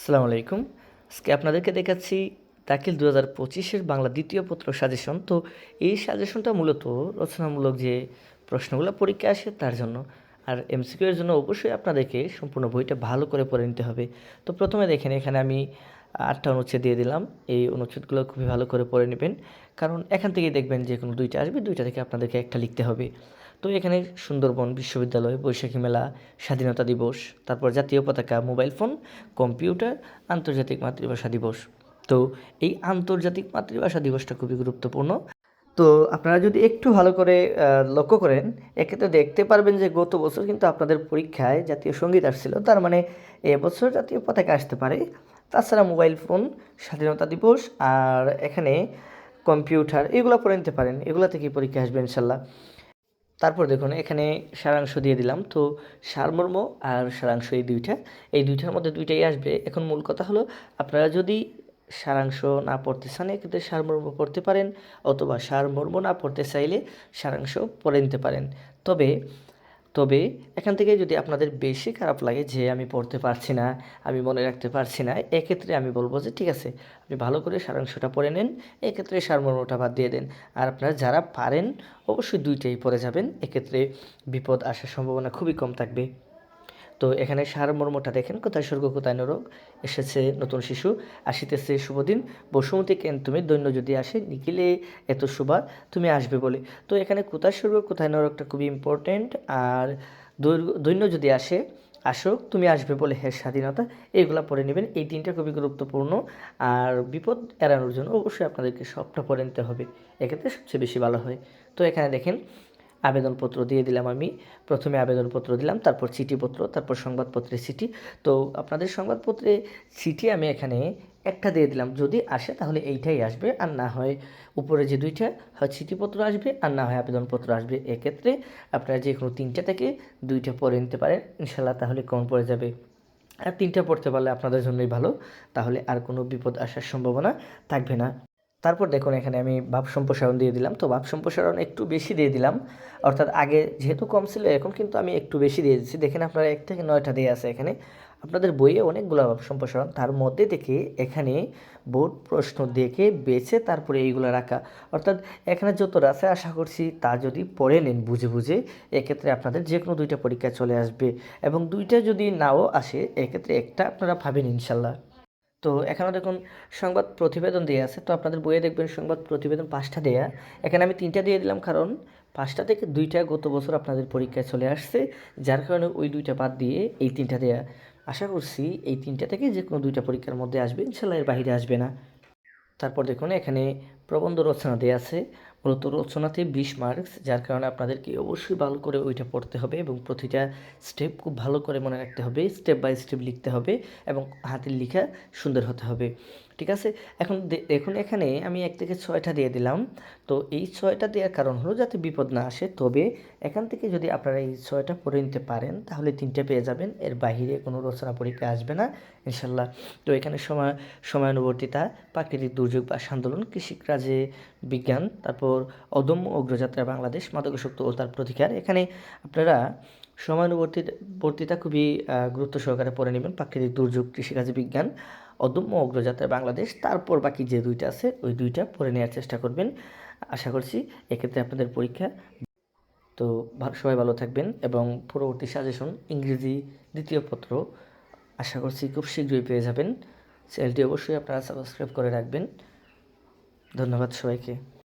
আসসালামু আলাইকুম। আজকে আপনাদেরকে দেখাচ্ছি দাখিল দু হাজার পঁচিশের বাংলা দ্বিতীয় পত্র সাজেশন। তো এই সাজেশনটা মূলত রচনামূলক যে প্রশ্নগুলো পরীক্ষা আসে তার জন্য আর এমসিকিউ এর জন্য অবশ্যই আপনাদেরকে সম্পূর্ণ বইটা ভালো করে পড়ে নিতে হবে। তো প্রথমে দেখেন, এখানে আমি আটটা অনুচ্ছেদ দিয়ে দিলাম। এই অনুচ্ছেদগুলো খুবই ভালো করে পড়ে নেবেন। কারণ এখান থেকেই দেখবেন যে কোনো দুইটা আসবে, দুইটা থেকে আপনাদেরকে একটা লিখতে হবে। তো এখানে সুন্দরবন বিশ্ববিদ্যালয়, বৈশাখী মেলা, স্বাধীনতা দিবস, তারপর জাতীয় পতাকা, মোবাইল ফোন, কম্পিউটার, আন্তর্জাতিক মাতৃভাষা দিবস। তো এই আন্তর্জাতিক মাতৃভাষা দিবসটা খুবই গুরুত্বপূর্ণ। তো আপনারা যদি একটু ভালো করে লক্ষ্য করেন, এক্ষেত্রে দেখতে পারবেন যে গত বছর কিন্তু আপনাদের পরীক্ষায় জাতীয় সংগীত আসছিল। তার মানে এবছর জাতীয় পতাকা আসতে পারে। তাছাড়া মোবাইল ফোন, স্বাধীনতা দিবস আর এখানে কম্পিউটার, এগুলো পড়ে নিতে পারেন। এগুলো থেকে পরীক্ষা আসবে ইনশাল্লাহ। তারপর দেখুন, এখানে সারাংশ দিয়ে দিলাম। তো সারমর্ম আর সারাংশ এই দুইটা। এই দুইটার মধ্যে দুইটাই আসবে। এখন মূল কথা হলো, আপনারা যদি সারাংশ না পড়তে চান এক্ষেত্রে সারমর্ম পড়তে পারেন অথবা সারমর্ম না পড়তে চাইলে সারাংশ পড়ে নিতে পারেন। তবে তবে এখান থেকে যদি আপনাদের বেশি খারাপ লাগে যে আমি পড়তে পারছি না, আমি মনে রাখতে পারছি না, এক্ষেত্রে আমি বলব যে ঠিক আছে, আপনি ভালো করে সারাংশটা পড়ে নেন, এক্ষেত্রে সারমর্মটা বাদ দিয়ে দেন। আর আপনারা যারা পারেন, অবশ্যই দুইটাই পড়ে যাবেন, এক্ষেত্রে বিপদ আসার সম্ভাবনা খুবই কম থাকবে। তো এখানে সারমর্মটা দেখেন, কোথায় স্বর্গ, কোথায় নরক, এসেছে নতুন শিশু, আসিতেছে শুভদিন, বসুমতী কেন তুমি দৈন্য যদি আসে, নিখিলে এত শুভা তুমি আসবে বলে। তো এখানে কোথায় স্বর্গ, কোথায় নরকটা খুবই ইম্পর্টেন্ট আর দৈন্য যদি আসে, আসুক, তুমি আসবে বলে, হে স্বাধীনতা এইগুলা পড়ে নেবেন। এই তিনটা খুবই গুরুত্বপূর্ণ, আর বিপদ এড়ানোর জন্য অবশ্যই আপনাদেরকে সবটা পড়ে নিতে হবে। এক্ষেত্রে সবচেয়ে বেশি ভালো হয়। তো এখানে দেখেন আবেদনপত্র দিয়ে দিলাম আমি। প্রথমে আবেদনপত্র দিলাম, তারপর চিঠিপত্র, তারপর সংবাদপত্রের চিঠি। তো আপনাদের সংবাদপত্রে চিঠি আমি এখানে একটা দিয়ে দিলাম। যদি আসে তাহলে এইটাই আসবে, আর না হয় উপরে যে দুইটা, হয় চিঠিপত্র আসবে, আর না হয় আবেদনপত্র আসবে। এক্ষেত্রে আপনারা যে কোনো তিনটা থেকে দুইটা পড়ে নিতে পারেন। ইনশাল্লাহ তাহলে কম পড়ে যাবে। আর তিনটা পড়তে পারলে আপনাদের জন্যই ভালো। তাহলে আর কোনো বিপদ আসার সম্ভাবনা থাকবে না। তারপর দেখুন, এখানে আমি ভাব সম্প্রসারণ দিয়ে দিলাম। তো ভাব সম্প্রসারণ একটু বেশি দিয়ে দিলাম। অর্থাৎ আগে যেহেতু কম ছিল, এখন কিন্তু আমি একটু বেশি দিয়ে দিচ্ছি। দেখেন আপনারা এক থেকে নয়টা দিয়ে আছে এখানে। আপনাদের বইয়ে অনেকগুলো ভাব সম্প্রসারণ। তার মধ্যে থেকে এখানে বোর্ড প্রশ্ন দেখে বেছে তারপরে এইগুলো রাখা। অর্থাৎ এখানে যতটা আছে আশা করছি তা যদি পড়ে নেন বুঝে বুঝে, এক্ষেত্রে আপনাদের যে কোনো দুইটা পরীক্ষা চলে আসবে। এবং দুইটা যদি নাও আসে, এক্ষেত্রে একটা আপনারা ভাবেন ইনশাল্লাহ। তো এখানে দেখুন সংবাদ প্রতিবেদন দেওয়া আছে, তো আপনাদের বইয়ে দেখবেন সংবাদ প্রতিবেদন পাঁচটা দেয়া। এখানে আমি তিনটা দিয়ে দিলাম, কারণ পাঁচটা থেকে দুইটা গত বছর আপনাদের পরীক্ষায় চলে আসছে, যার কারণে ওই দুইটা বাদ দিয়ে এই তিনটা দেয়া। আশা করছি এই তিনটা থেকে যে কোনো দুইটা পরীক্ষার মধ্যে আসবে, ইনশাল্লাহ এর বাহিরে আসবে না। তারপর দেখুন, এখানে প্রবন্ধ রচনা দেওয়া আছে। মূলত রচনাতে বিশ মার্কস, যার কারণে আপনাদেরকে অবশ্যই ভালো করে ওইটা পড়তে হবে এবং প্রতিটা স্টেপ খুব ভালো করে মনে রাখতে হবে, স্টেপ বাই স্টেপ লিখতে হবে এবং হাতের লেখা সুন্দর হতে হবে। ঠিক আছে? এখন দেখুন এখানে আমি এক থেকে ছয়টা দিয়ে দিলাম। তো এই ছয়টা দেওয়ার কারণ হলো যাতে বিপদ না আসে। তবে এখান থেকে যদি আপনারা এই ছয়টা পড়ে নিতে পারেন, তাহলে তিনটে পেয়ে যাবেন। এর বাইরে কোনো রচনা পরীক্ষা আসবে না, ইনশাল্লাহ। তো এখানে সময় সময়ানুবর্তিতা, প্রাকৃতিক দুর্যোগ বা আন্দোলন, কৃষিকাজে বিজ্ঞান, তারপর অদম্য অগ্রযাত্রা বাংলাদেশ, মাদকাসক্ত ও তার প্রতিকার। এখানে আপনারা সময়ানুবর্তী বর্তিতা খুবই গুরুত্ব সহকারে পড়ে নেবেন। প্রাকৃতিক দুর্যোগ, কৃষিকাজে বিজ্ঞান। অদম্য অগ্রযাত্রায় বাংলাদেশ, তারপর বাকি যে দুইটা আছে, ওই দুইটা পড়ে নেওয়ার চেষ্টা করবেন। আশা করছি এক্ষেত্রে আপনাদের পরীক্ষা তো সবাই ভালো থাকবেন এবং পরবর্তী সাজেশন ইংরেজি দ্বিতীয় পত্র, আশা করছি খুব শীঘ্রই পেয়ে যাবেন। চ্যানেলটি অবশ্যই আপনারা সাবস্ক্রাইব করে রাখবেন। ধন্যবাদ সবাইকে।